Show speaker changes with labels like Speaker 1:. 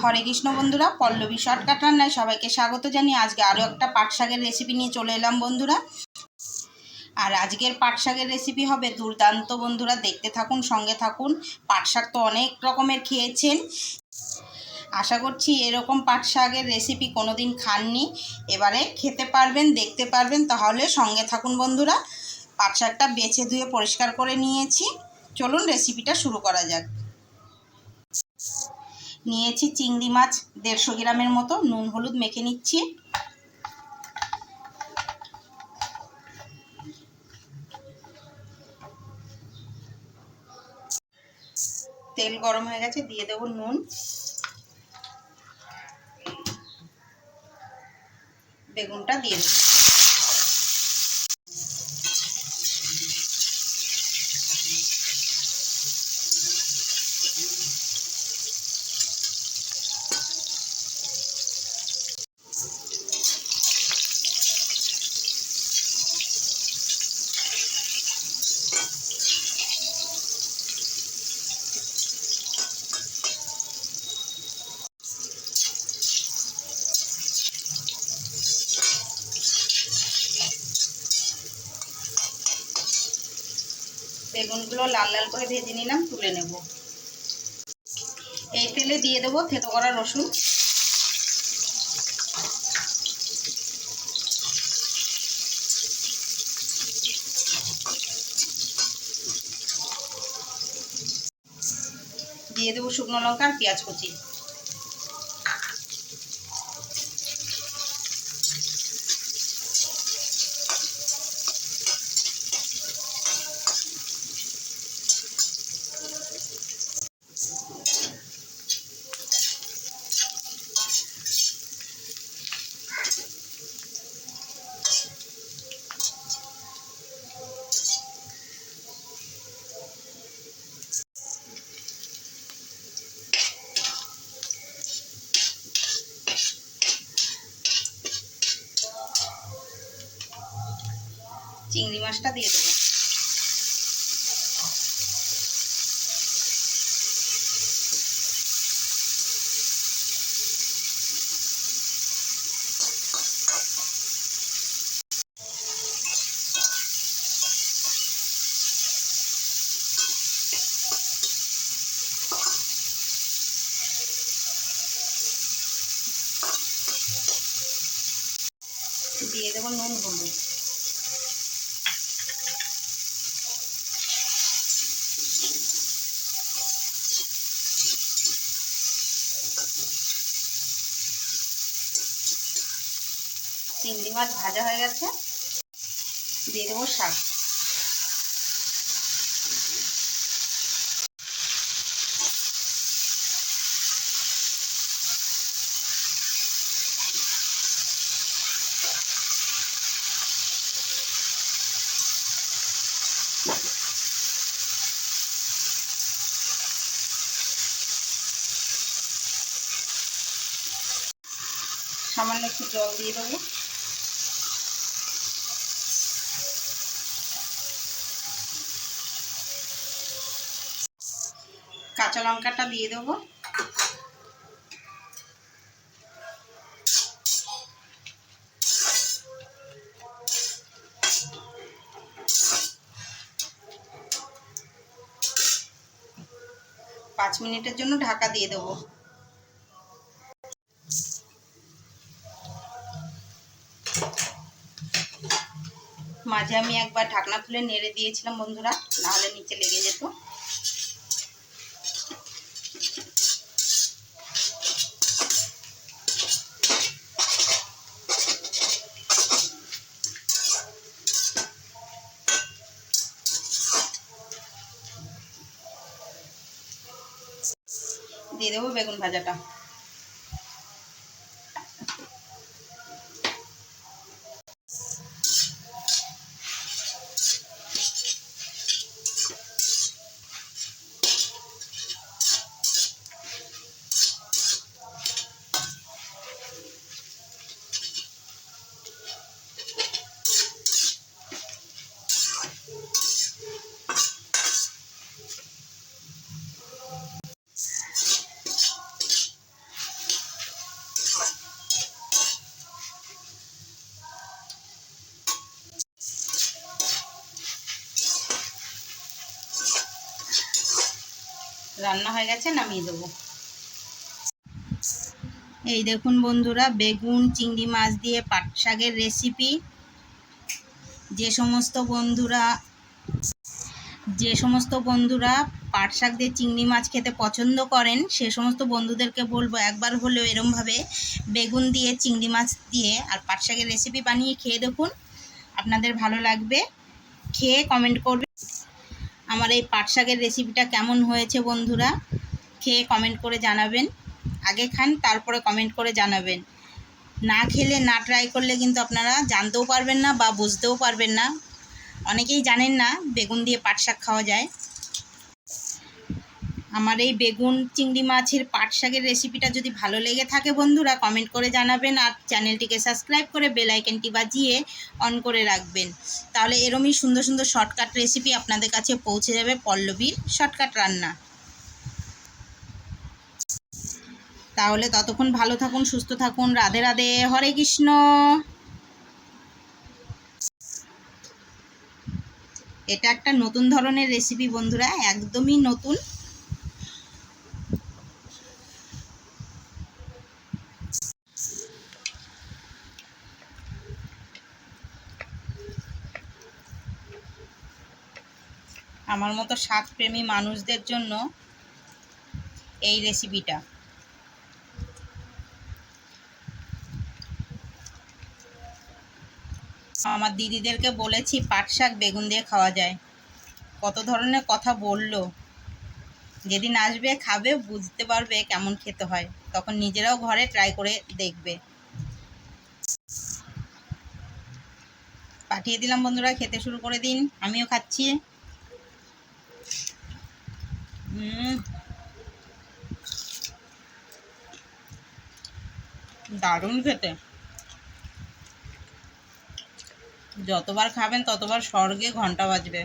Speaker 1: হরে কৃষ্ণ বন্ধুরা, পল্লবী শর্টকাট রান্নায় সবাইকে স্বাগত জানিয়ে আজকে আরও একটা পাট শাকের রেসিপি নিয়ে চলে এলাম বন্ধুরা। আর আজকের পাট শাকের রেসিপি হবে দুর্দান্ত বন্ধুরা, দেখতে থাকুন, সঙ্গে থাকুন। পাট শাক তো অনেক রকমের খেয়েছেন। আশা করছি এরকম পাট শাকের রেসিপি কোনো দিন খাননি। এবারে খেতে পারবেন, দেখতে পারবেন, তাহলে সঙ্গে থাকুন বন্ধুরা। পাট শাকটা বেছে ধুয়ে পরিষ্কার করে নিয়েছি। চলুন রেসিপিটা শুরু করা যাক। নিয়েছি চিংড়ি মাছ, দেড়শো গ্রামের মতো, নুন, হলুদ মেখে নিচ্ছি। তেল গরম হয়ে গেছে, দিয়ে দেবো নুন। বেগুনটা দিয়ে দেবো। বেগুনগুলো লাল লাল করে ভেজে নিলাম, তুলে নেব। এই তেলে দিয়ে দেবো থেতো করা রসুন। দিয়ে দেবো শুকনো লঙ্কা আর পেঁয়াজ কুচি চিংড়ি মাছটা দিয়ে দেবো দিয়ে দেবো নুন হলুদ চিংড়ি মাছ ভাজা হয়ে গেছে। দিয়ে দেবো শাক। সামান্য একটু জল দিয়ে দেবো। কাঁচা লঙ্কাটা দিয়ে দেবো। পাঁচ মিনিটের জন্য ঢাকা দিয়ে দেবো। মাঝে আমি একবার ঢাকনা খুলে নেড়ে দিয়েছিলাম বন্ধুরা, নাহলে নিচে লেগে যেত। দিয়ে দেবো বেগুন ভাজাটা। রান্না হয়ে গেছে, নামিয়ে দেবো। এই দেখুন বন্ধুরা, বেগুন, চিংড়ি মাছ দিয়ে পাট শাকের রেসিপি যে সমস্ত বন্ধুরা, যে সমস্ত বন্ধুরা পাট শাক দিয়ে চিংড়ি মাছ খেতে পছন্দ করেন, সে সমস্ত বন্ধুদেরকে বলব, একবার হলেও এরমভাবে বেগুন দিয়ে চিংড়ি মাছ দিয়ে আর পাট শাকের রেসিপি বানিয়ে খেয়ে দেখুন। আপনাদের ভালো লাগবে। খেয়ে কমেন্ট করবে আমার এই পাট শাকের রেসিপিটা কেমন হয়েছে বন্ধুরা, খেয়ে কমেন্ট করে জানাবেন। আগে খান, তারপরে কমেন্ট করে জানাবেন। না খেলে, না ট্রাই করলে কিন্তু আপনারা জানতেও পারবেন না বা বুঝতেও পারবেন না। অনেকেই জানেন না, বেগুন দিয়ে পাট শাক খাওয়া যায়। আমার এই বেগুন চিংড়ি মাছের পাট শাকের রেসিপিটা যদি ভালো লেগে থাকে বন্ধুরা কমেন্ট করে জানাবেন আর চ্যানেলটিকে সাবস্ক্রাইব করে বেল আইকনটি বাজিয়ে অন করে রাখবেন। তাহলে এরমই সুন্দর সুন্দর শর্টকাট রেসিপি আপনাদের কাছে পৌঁছে যাবে পল্লবীর শর্টকাট রান্না। তাহলে ততক্ষণ ভালো থাকুন, সুস্থ থাকুন, রাধে রাধে, হরে কৃষ্ণ। এটা একটা নতুন ধরনের রেসিপি বন্ধুরা, একদমই নতুন। আমার মতো শাকপ্রেমী মানুষদের জন্য এই রেসিপিটা আমার দিদিদেরকে বলেছি, পাট শাক বেগুন দিয়ে খাওয়া যায়। কত ধরনের কথা বলল। যেদিন আসবে, খাবে, বুঝতে পারবে কেমন খেতে হয়। তখন নিজেরাও ঘরে ট্রাই করে দেখবে। পাঠিয়ে দিলাম বন্ধুরা, খেতে শুরু করে দিন। আমিও খাচ্ছি। দারুণ খেতে। যতবার খাবেন ততবার স্বর্গে ঘণ্টা বাজবে।